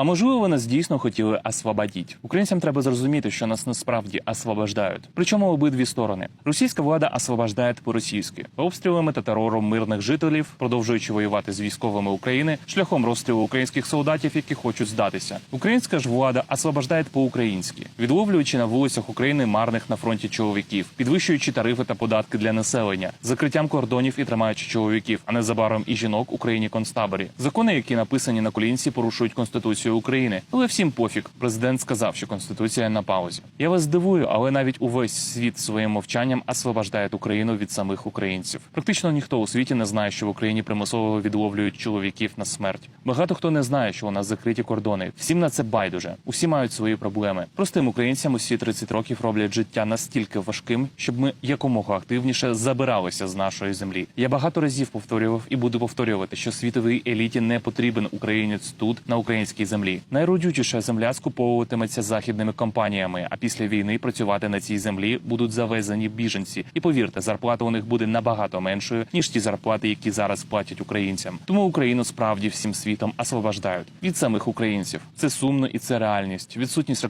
А можливо, нас дійсно хотіли освободити. Українцям треба зрозуміти, що нас насправді освобождають. Причому обидві сторони. Російська влада освобождає по-російськи обстрілами та терором мирних жителів, продовжуючи воювати з військовими України шляхом розстрілу українських солдатів, які хочуть здатися. Українська ж влада освобождає по-українськи, відловлюючи на вулицях України марних на фронті чоловіків, підвищуючи тарифи та податки для населення, закриттям кордонів і тримаючи чоловіків, а незабаром і жінок Україні концтаборі. Закони, які написані на колінці, порушують конституцію України. Але всім пофіг. Президент сказав, що конституція на паузі. Я вас здивую, але навіть увесь світ своїм мовчанням освобождає Україну від самих українців. Практично ніхто у світі не знає, що в Україні примусово відловлюють чоловіків на смерть. Багато хто не знає, що у нас закриті кордони. Всім на це байдуже. Усі мають свої проблеми. Простим українцям усі 30 років роблять життя настільки важким, щоб ми якомога активніше забиралися з нашої землі. Я багато разів повторював і буду повторювати, що світовій еліті не потрібен українець тут, на українській землі. Найродючіша земля скуповуватиметься західними компаніями. А після війни працювати на цій землі будуть завезені біженці. І повірте, зарплата у них буде набагато меншою ніж ті зарплати, які зараз платять українцям. Тому Україну справді всім світом освобождають від самих українців. Це сумно і це реальність. Відсутність